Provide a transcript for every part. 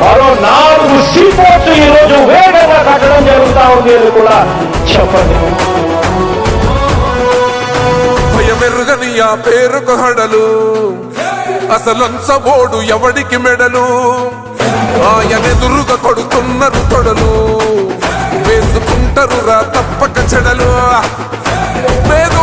మరో నాలుగు సీపోర్ట్స్ ఈ రోజు వేగంగా కట్టడం జరుగుతూ ఉంది అని కూడా చెప్పండి. భయమెరుగని ఆ పేరుకు హడలు. అసలంచబోడు ఎవడికి మెడలు? ఆయనెదురుగా కొడుతున్నారు తొడలు వేసుకుంటారు రా తప్పక చెడలు. పేదో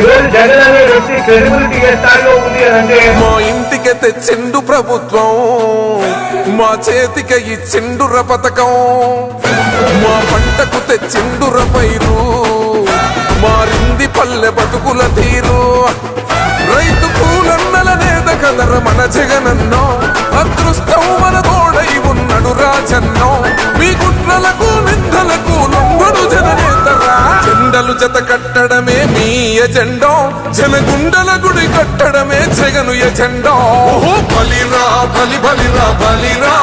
ఈరోజు జగన్ అనే వ్యక్తి క్రెడిబిలిటీ ఏ స్థాయిలో ఉంది అని అంటే మా ఇంటికి తెచ్చిండు ప్రభుత్వం. మా చేతికి ఇచ్చిండుర పథకం. మా పంటకు తెచ్చిండుర పైరు. మారింది పల్లె బతుకుల తీరు. రైతు కూలన్నల నేత కలర మన జగనన్నో. అదృష్టం మన తోడై ఉన్నడు రాజన్నో. మీ కుట్రలకు నిందలకు లొంగడు జననేతరా చెండలు జత కట్టడం ఎజెండా జన గుండల గుడి కట్టడమే జగను ఎజెండా ఓహో బలిరా బలి బలిరా బలిరా